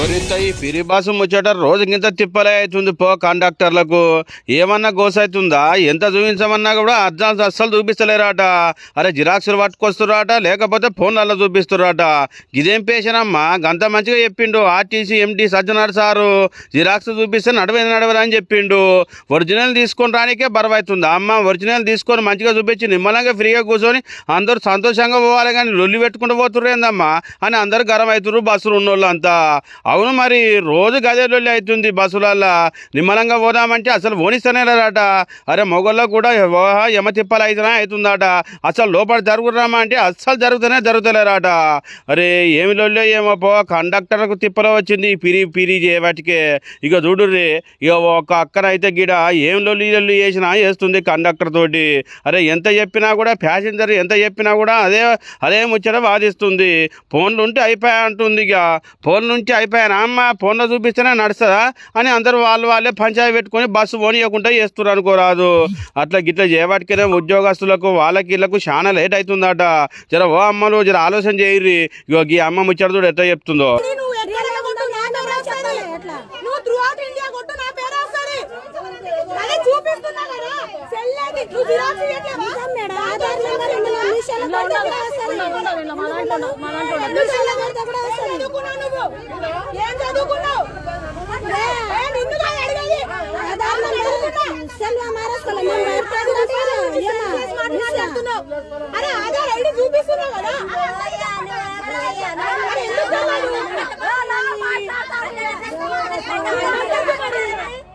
ఒరిత ఈ పిరి బాసు ముచ్చట రోజుకింత తిప్పలే అవుతుంది పో కండక్టర్లకు. ఏమన్నా గోస అవుతుందా ఎంత చూపించమన్నా కూడా అడ్వాన్స్ అస్సలు చూపిస్తలేరాట. అరే జిరాక్సులు పట్టుకొస్తురాట లేకపోతే ఫోన్లలో చూపిస్తురాట. ఇదేం పేషనమ్మా? గంత మంచిగా చెప్పిండు RTC MD Sajjanar sir. Xerox చూపిస్తే నడవే నడవరా అని చెప్పిండు. ఒరిజినల్ తీసుకొని రానికే బరవైతుందా? అమ్మ ఒరిజినల్ తీసుకొని మంచిగా చూపించి నిమ్మలంగా ఫ్రీగా కూర్చొని అందరూ సంతోషంగా పోవాలి కానీ లొల్లి పెట్టుకుంటూ పోతుర్రేందమ్మా? అని అందరు గరం అవుతుర్రు బస్సులు ఉన్నోళ్ళంతా. అవును మరి రోజు గదేలొల్లి అవుతుంది బస్సులల్లో. నిమ్మలంగా పోదామంటే అసలు ఓనిస్తేనే లేదట అరే మొగల్లో కూడా యమ తిప్పలు అయితేనే అవుతుందట అసలు లోపల జరుగురామా అంటే అస్సలు జరుగుతూనే జరుగుతలేరట. అరే ఏమి లొల్లో ఏమో పో కండక్టర్కు తిప్పలో వచ్చింది పిరి పిరి చేయబట్టికే ఇక చూడుర్రి ఇక ఒక అక్కడ అయితే గిడ ఏం లొల్లి లొల్లి చేసినా వేస్తుంది కండక్టర్ తోటి. అరే ఎంత చెప్పినా కూడా ప్యాసింజర్ ఎంత చెప్పినా కూడా అదే అదే ముచ్చట వాదిస్తుంది. ఫోన్లు ఉంటే అయిపోయా అంటుంది ఇక ఫోన్ నుంచి అయిపో అయిపోయానా అమ్మ ఫోన్లో చూపిస్తేనే నడుస్తుందా అని అందరూ వాళ్ళు వాళ్ళే పంచాయతీ పెట్టుకొని బస్సు పోనీయకుండా చేస్తున్నారు అనుకోరాదు. అట్లా గిట్ల చేయబట్టికనే ఉద్యోగస్తులకు వాళ్ళకి వీళ్ళకు చాలా లేట్ అవుతుందట. జర ఓ అమ్మలు జర ఆలోచన చేయర్రి. ఇగో ఈ అమ్మ ముచ్చట చూడు ఎట్లా చెప్తుందో. అదే చూపిస్తున్నా కదా. సెల్లేది. నువ్వు జిరాక్స్ ఇయ్యట్లేవా? ఆధార్ నెంబర్ అరే ఆధార్ ఐడి చూపిస్తున్నావు కదా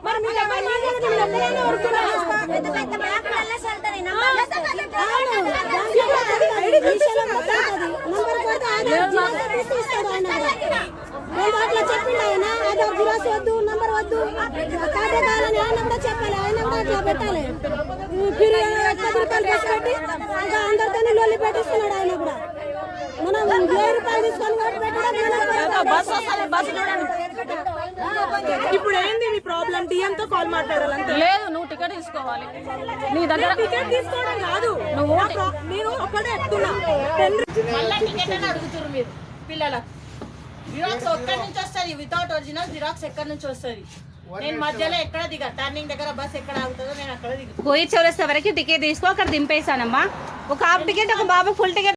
మరి మరి ఎవరు మాట్లాడదు మీరు ఎక్కడైనా ఊరుకున్నారా? అట్లా చెప్పిండు ఆయన వద్దు నంబర్ వద్దు కార్డే కావాలని ఆయన కూడా చెప్పాలి ఆయన కూడా అట్లా పెట్టాలి రూపాయలు పెట్టి ఇంకా అందరితోనే లొల్లి పెట్టిస్తున్నాడు ఆయన కూడా మనం వెయ్యి రూపాయలు తీసుకొని ఓటు పెట్టడం చూడండి ఇప్పుడు ఏంది మీ ప్రాబ్లం? టీఎం తో కాల్ మాట్లాడాలంటే లేదు నువ్వు టికెట్ తీసుకోవాలి. నీ దగ్గర టికెట్ తీసుకోవడం కాదు. నువ్వు నేను ఒకటే మళ్ళీ టికెట్ అని అడుగుతున్నారు మీరు పిల్లలకు. జిరాక్స్ ఎక్కడి నుంచి వస్తుంది వితౌట్ ఒరిజినల్ జిరాక్స్ ఎక్కడి నుంచి వస్తుంది? నేను మధ్యలో ఎక్కడ దిగా? టర్నింగ్ దగ్గర బస్ ఎక్కడ ఆగుతుందో నేను అక్కడ దిగు పోయి చౌరస్తా వరకు టికెట్ తీసుకో అక్కడ దింపేశానమ్మా. ఒక హాఫ్ టికెట్ ఒక బాబు ఫుల్ టికెట్